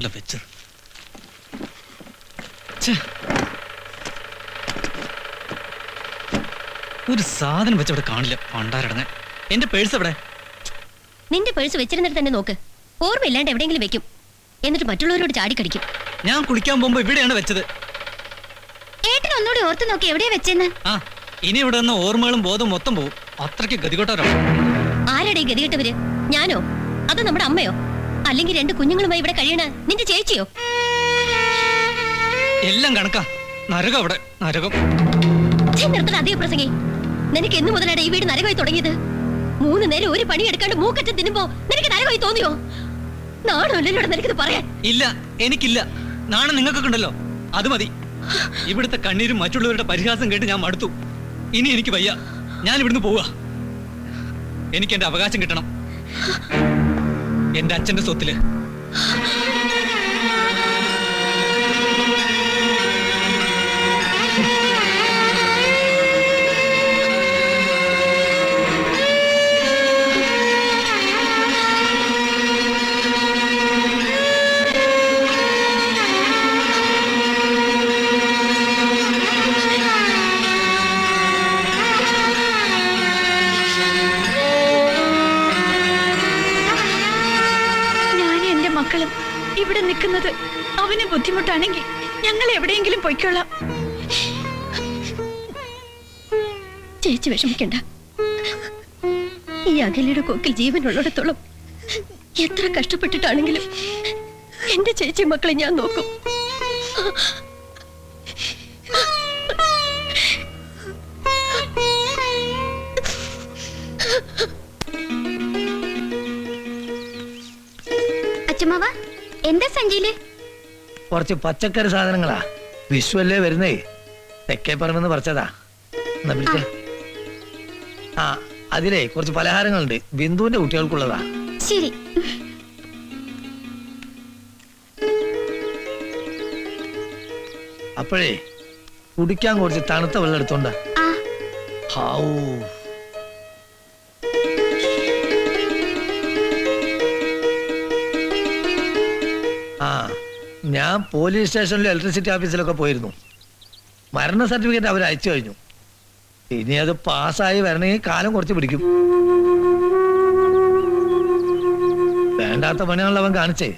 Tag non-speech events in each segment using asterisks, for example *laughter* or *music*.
എവിടെയാണല്ലോ വെച്ചത് ഒരു സാധനം വെച്ചവിടെ കാണില്ല. പണ്ടാരടങ്ങ. എന്റെ പേഴ്സ് എവിടെ? നിന്റെ പേഴ്സ് വെച്ചിരുന്നിട്ട് തന്നെ നോക്ക്. ഓർമ്മയില്ലാണ്ട് എവിടെയെങ്കിലും വെക്കും. എന്നിട്ട് മറ്റുള്ളവരോട് ചാടിക്കടിക്കും. ഞാൻ കുളിക്കാൻ പോകുമ്പോ ഇവിടെയാണ് വെച്ചത്. ഏട്ടൻ ഒന്നുകൂടി ഓർത്ത് നോക്കി എവിടെയാ വെച്ചെന്ന്? ആ ഇനി ഇവിടെ നിന്ന് ഓർമ്മകളും ബോധം മൊത്തം പോകും അത്രയ്ക്ക് ഗതികെട്ടവരാണ് ആരുടെ ഗതികെട്ടവര്? ഞാനോ? അതോ നമ്മുടെ അമ്മയോ? അല്ലെങ്കിൽ രണ്ട് കുഞ്ഞുങ്ങളുമായി ഇവിടെ കഴിയണ നിന്റെ ചേച്ചിയോ? എല്ലാം കണക്കാ. നരകം അവിടെ നരകം. ഛെ, നിർത്തണ അതേ പ്രസംഗി. നിനക്ക് എന്ന് മുതലാണ് ഈ വീട് നരകമായി തുടങ്ങിയത്? മൂന്ന് നേരം ഒരു പണി എടുക്കാണ്ട് മൂക്കറ്റം തിന്നുമ്പോ നിനക്ക് നരകമായി തോന്നിയോ? നാണോ അല്ലല്ലോ നിനക്കിത് പറയാൻ? ഇല്ല എനിക്കില്ല. നാണം നിങ്ങൾക്കൊക്കെ ഉണ്ടല്ലോ. അത് മതി. ഇവിടുത്തെ കണ്ണീരും മറ്റുള്ളവരുടെ പരിഹാസം കേട്ട് ഞാൻ മടുത്തു. ഇനി എനിക്ക് വയ്യ. ഞാൻ ഇവിടുന്ന് പോവുക. എനിക്ക് എന്റെ അവകാശം കിട്ടണം. എന്റെ അച്ഛന്റെ സ്വത്തിൽ. ബുദ്ധിമുട്ടാണെങ്കിൽ ഞങ്ങൾ എവിടെയെങ്കിലും പോയിക്കൊള്ളാം. ചേച്ചി വിഷമിക്കണ്ട. ഈ അകലയുടെ കൊക്കിൽ ജീവനുള്ളിടത്തോളം എത്ര കഷ്ടപ്പെട്ടിട്ടാണെങ്കിലും എന്റെ ചേച്ചി മക്കളെ ഞാൻ നോക്കും. അച്ഛമാവ എന്താ സഞ്ചിയിൽ കുറച്ച് പച്ചക്കറി സാധനങ്ങളാ. വിഷുവല്ലേ വരുന്നേ? തെക്കേ പറമ്പെന്ന് പറിച്ചതാ. എന്നാ പിടിച്ചേ? ആ. അതിലേ കുറച്ച് പലഹാരങ്ങളുണ്ട്. ബിന്ദുവിന്റെ കുട്ടികൾക്കുള്ളതാ. ശരി. അപ്പോഴേ കുടിക്കാൻ കുറച്ച് തണുത്ത വെള്ളം എടുത്തോണ്ട ഹാവൂ. ഞാൻ പോലീസ് സ്റ്റേഷനിലും ഇലക്ട്രിസിറ്റി ഓഫീസിലൊക്കെ പോയിരുന്നു. മരണ സർട്ടിഫിക്കറ്റ് അവർ അയച്ചു കഴിഞ്ഞു. ഇനി അത് പാസ്സായി വരണമെങ്കിൽ കാലം കുറച്ച് പിടിക്കും. വേണ്ടാത്ത പണിയാണല്ലോ അവൻ കാണിച്ചേ.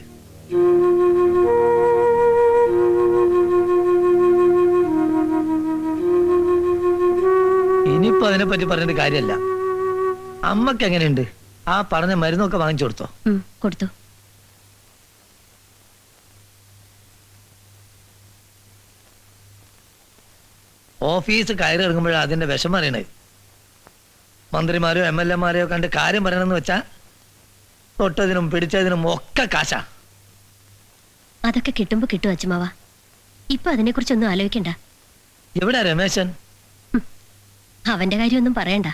ഇനിയിപ്പോ അതിനെപ്പറ്റി പറഞ്ഞിട്ട് കാര്യമല്ല അമ്മയ്ക്ക് എങ്ങനെയുണ്ട്? ആ പറഞ്ഞ മരുന്നൊക്കെ വാങ്ങിച്ചു കൊടുത്തോ? കൊടുത്തോ കൊടുത്തു. ഓഫീസ് കയറി ഇറങ്ങുമ്പോഴാണ് അതിന്റെ വിഷമം അറിയണത്. മന്ത്രിമാരെയോ എം എൽ എമാരെയോ കണ്ട് കാര്യം പറയണമെന്ന് വെച്ചാ തൊട്ടതിനും പിടിച്ചതിനും ഒക്കെ കാശാ. അതൊക്കെ കിട്ടുമ്പോ കിട്ടും അച്ഛമാവ. ഇപ്പൊ അതിനെ കുറിച്ചൊന്നും ആലോചിക്കണ്ട. എവിടെ രമേശൻ? അവന്റെ കാര്യമൊന്നും പറയണ്ട.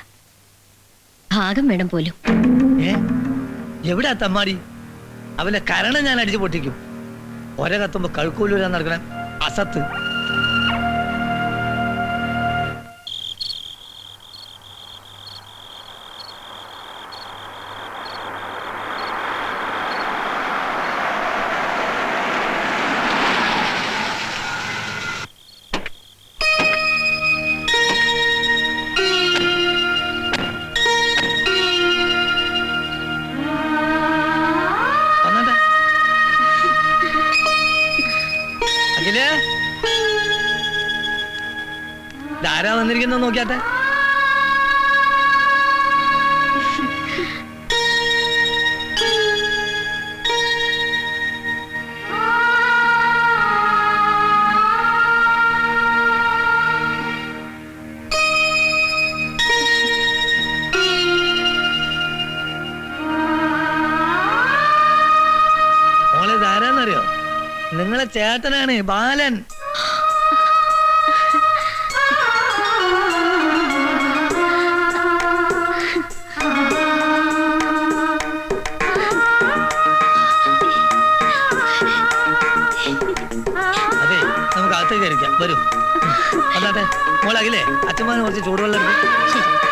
ഭാഗം വേണം പോലും. എവിടാ തമ്മാടി? അവന്റെ കരണം ഞാൻ അടിച്ചു പൊട്ടിക്കും. ഒരേ കത്തുമ്പോ കഴുക്കൂലൂരാൻ നടക്കണം. അസത്ത്. വന്നിരിക്കുന്നത് നോക്കിയാട്ടെ? ചേട്ടനാണ് ബാലൻ. വരും. അല്ലാട്ടെ മോളാകില്ലേ അച്ഛന്മാരെ കുറച്ച് ചൂടുവെള്ളം എടുക്കും.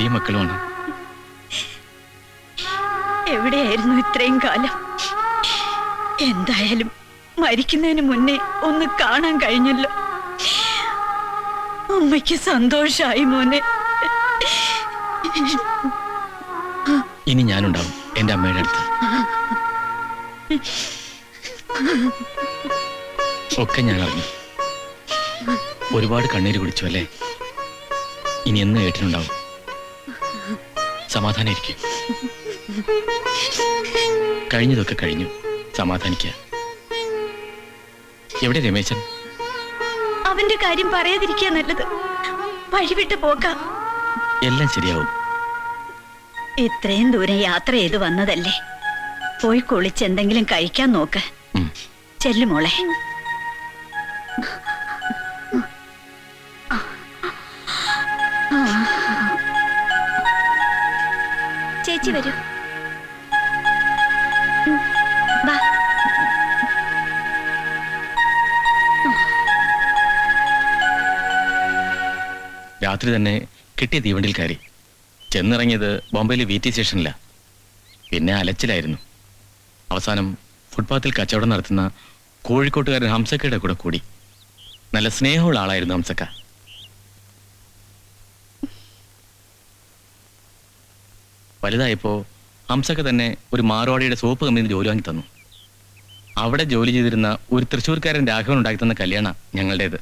ഭാര്യയും മക്കളുമാണ്. എവിടെയായിരുന്നു ഇത്രയും കാലം? എന്തായാലും മരിക്കുന്നതിന് മുന്നേ ഒന്ന് കാണാൻ കഴിഞ്ഞല്ലോ. അമ്മയ്ക്ക് സന്തോഷായി മോനെ. ഇനി ഞാനുണ്ടാവും എന്റെ അമ്മയുടെ അടുത്ത്. ഒക്കെ ഞാൻ അറിഞ്ഞു. ഒരുപാട് കണ്ണീര് കുടിച്ചു അല്ലേ? ഇനി എന്ന് സമാധാനായിരിക്കും കഴിഞ്ഞതൊക്കെ കഴിഞ്ഞു. സമാധാനിക്ക. എവിടെ രമേശൻ? അവന്റെ കാര്യം പറയാതിരിക്കുക നല്ലത്. വഴിവിട്ട് പോക്കാം എല്ലാം ശരിയാവും. ഇത്രയും ദൂരം യാത്ര ചെയ്ത് വന്നതല്ലേ? പോയി കുളിച്ച് എന്തെങ്കിലും കഴിക്കാൻ നോക്ക്. ചെല്ലുമോളെ ചെല്ലു മോളെ. ചേച്ചി വരൂ. രാത്രി തന്നെ കിട്ടിയ തീവണ്ടിയിൽ കയറി. ചെന്നിറങ്ങിയത് ബോംബെയിലെ വി ടി സ്റ്റേഷനില. പിന്നെ അലച്ചിലായിരുന്നു. അവസാനം ഫുട്പാത്തിൽ കച്ചവടം നടത്തുന്ന കോഴിക്കോട്ടുകാരൻ ഹംസക്കയുടെ കൂടെ കൂടി. നല്ല സ്നേഹമുള്ള ആളായിരുന്നു ഹംസക്ക. വലുതായപ്പോൾ ഹംസക്ക് തന്നെ ഒരു മാറോടിയുടെ സോപ്പ് കമ്പനിയിൽ ജോലി വാങ്ങി തന്നു. അവിടെ ജോലി ചെയ്തിരുന്ന ഒരു തൃശ്ശൂർക്കാരൻ രാഘവൻ ഉണ്ടാക്കി തന്ന കല്യാണ ഞങ്ങളുടേത്.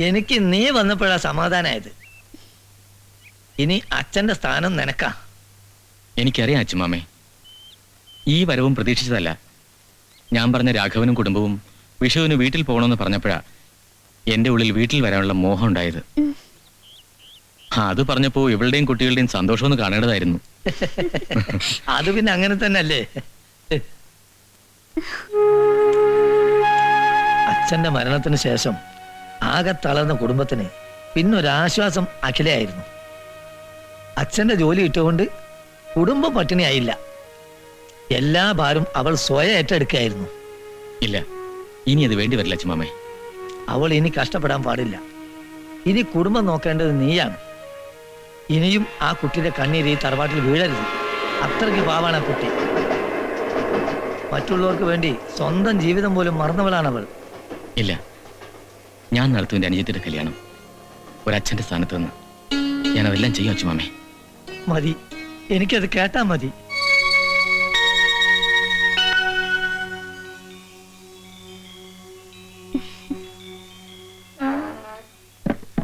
എനിക്ക് നീ വന്നപ്പോഴാ സമാധാനായത്. ഇനി അച്ഛന്റെ സ്ഥാനം നിനക്കാ. എനിക്കറിയാം അച്ഛമാമേ. ഈ വരവും പ്രതീക്ഷിച്ചതല്ല. ഞാൻ പറഞ്ഞ രാഘവനും കുടുംബവും വിഷുവിന് വീട്ടിൽ പോകണമെന്ന് പറഞ്ഞപ്പോഴാ എന്റെ ഉള്ളിൽ വീട്ടിൽ വരാനുള്ള മോഹം ഉണ്ടായത്. അത് പറഞ്ഞപ്പോ ഇവളുടെയും കുട്ടികളുടെയും സന്തോഷം ഒന്ന് കാണേണ്ടതായിരുന്നു. *laughs* അത് പിന്നെ അങ്ങനെ തന്നെ അല്ലേ അച്ഛന്റെ മരണത്തിന് ശേഷം ആകെ തളർന്ന കുടുംബത്തിന് പിന്നൊരാശ്വാസം അഖിലയായിരുന്നു. അച്ഛന്റെ ജോലി ഇട്ടുകൊണ്ട് കുടുംബം പട്ടിണിയായില്ല എല്ലാ ഭാരം അവൾ സ്വയം ഏറ്റെടുക്കുകയായിരുന്നു. ഇല്ല ഇനി അത് വേണ്ടി വരില്ല അച്ഛമാമേ അവൾ ഇനി കഷ്ടപ്പെടാൻ പാടില്ല. ഇനി കുടുംബം നോക്കേണ്ടത് നീയാണ്. ഇനിയും ആ കുട്ടിയുടെ കണ്ണീര് ഈ തറവാട്ടിൽ വീഴരുത്. അത്രയ്ക്ക് പാവാണ് ആ കുട്ടി. മറ്റുള്ളവർക്ക് വേണ്ടി സ്വന്തം ജീവിതം പോലും മറന്നവളാണ് അവൾ. ഇല്ല. ഞാൻ നടത്തും എന്റെ അനുജത്തിന്റെ കല്യാണം. ഒരച്ഛന്റെ സ്ഥാനത്ത് നിന്ന്. ഞാൻ അതെല്ലാം ചെയ്യും അച്ഛമാമേ മതി. എനിക്കത് കേട്ടാ മതി.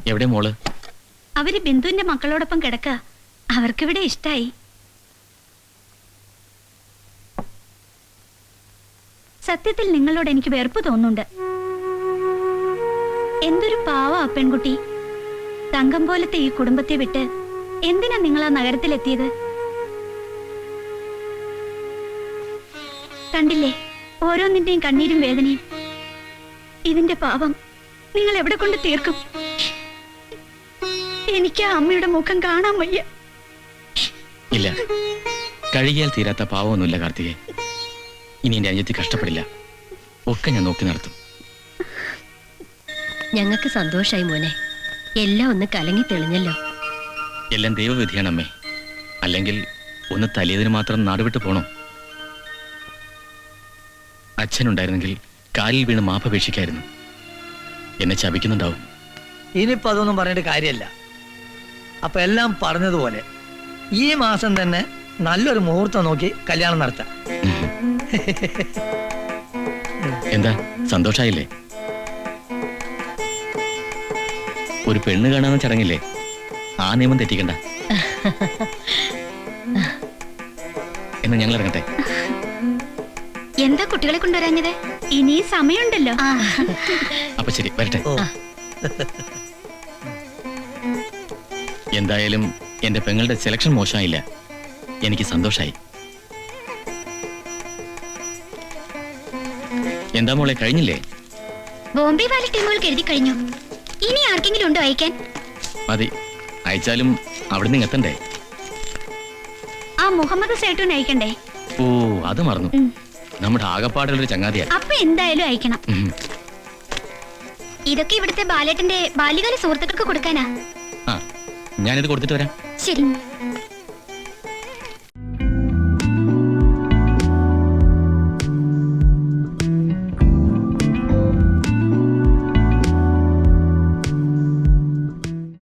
എവിടെ മോൾ? അവർ ബിന്ദുവിന്റെ മക്കളോടൊപ്പം കിടക്ക. അവർക്കിവിടെ ഇഷ്ടായി. സത്യത്തിൽ നിങ്ങളോട് എനിക്ക് വെറുപ്പ് തോന്നുന്നുണ്ട്. എന്തൊരു പാവ ആ പെൺകുട്ടി. തങ്കം പോലത്തെ ഈ കുടുംബത്തെ വിട്ട് എന്തിനാ നിങ്ങൾ ആ നഗരത്തിലെത്തിയത്? കണ്ടില്ലേ ഓരോന്നിന്റെയും കണ്ണീരും വേദനയും. ഇതിന്റെ പാവം നിങ്ങൾ എവിടെ കൊണ്ട് തീർക്കും? എനിക്ക് ആ അമ്മയുടെ മുഖം കാണാൻ വയ്യ. ഇല്ല. കഴുകിയാൽ തീരാത്ത പാവമൊന്നുമില്ല കാർത്തികെ. ഇനി എന്റെ അനുജത്തി കഷ്ടപ്പെടില്ല. ഒക്കെ ഞാൻ നോക്കി നടത്തും. ഞങ്ങൾക്ക് സന്തോഷായി മോനെ. എല്ലാം ഒന്ന് കലങ്ങി തെളിഞ്ഞല്ലോ. എല്ലാം ദൈവവിധിയാണ് അമ്മേ അല്ലെങ്കിൽ ഒന്ന് തലിയതിന് മാത്രം നാടുവിട്ട് പോണോ? അച്ഛനുണ്ടായിരുന്നെങ്കിൽ കാലിൽ വീണ് മാപ്പപേക്ഷിക്കായിരുന്നു എന്നെ ചവിക്കുന്നുണ്ടാവും ഇനിയിപ്പോ അതൊന്നും പറഞ്ഞിട്ട് കാര്യമല്ല അപ്പൊ എല്ലാം പറഞ്ഞതുപോലെ ഈ മാസം തന്നെ നല്ലൊരു മുഹൂർത്തം നോക്കി കല്യാണം നടത്താം. എന്താ? സന്തോഷായില്ലേ? ഒരു പെണ്ണ് കാണാന്ന് ചടങ്ങില്ലേ? ആ നിയമം തെറ്റിക്കണ്ട. എന്നാ ഞങ്ങൾ ഇറങ്ങട്ടെ? എന്താ കുട്ടികളെ കൊണ്ടുവരാഞ്ഞത്? ഇനി സമയമുണ്ടല്ലോ. അപ്പൊ ശരി വരട്ടെ. ഓ. എന്തായാലും എന്റെ പെങ്ങളുടെ സെലക്ഷൻ മോശമായില്ല. എനിക്ക് സന്തോഷായി. എന്താ മോളെ കഴിഞ്ഞില്ലേ? ബോംബെ വാലി ടീമുകൾ എഴുതി കഴിഞ്ഞു. ഇനി ആർക്കെങ്കിലും ഉണ്ടോ അയക്കാൻ? മതി. അയച്ചാലും അവിടെ നിന്ന് എത്തണ്ടേ? ആ മുഹമ്മദ് സേട്ടുവിന് അയക്കണ്ടേ? ഓ അത് മറന്നു. നമ്മുടെ ആകപ്പാടുള്ളൊരു ചങ്ങാതിയാ. അപ്പൊ എന്തായാലും അയക്കണം. ഇതൊക്കെ ഇവിടുത്തെ ബാലേട്ടന്റെ ബാല്യകാല സുഹൃത്തുക്കൾക്ക് കൊടുക്കാനാ. ഞാനിത് കൊടുത്തിട്ട് വരാം. ശരി.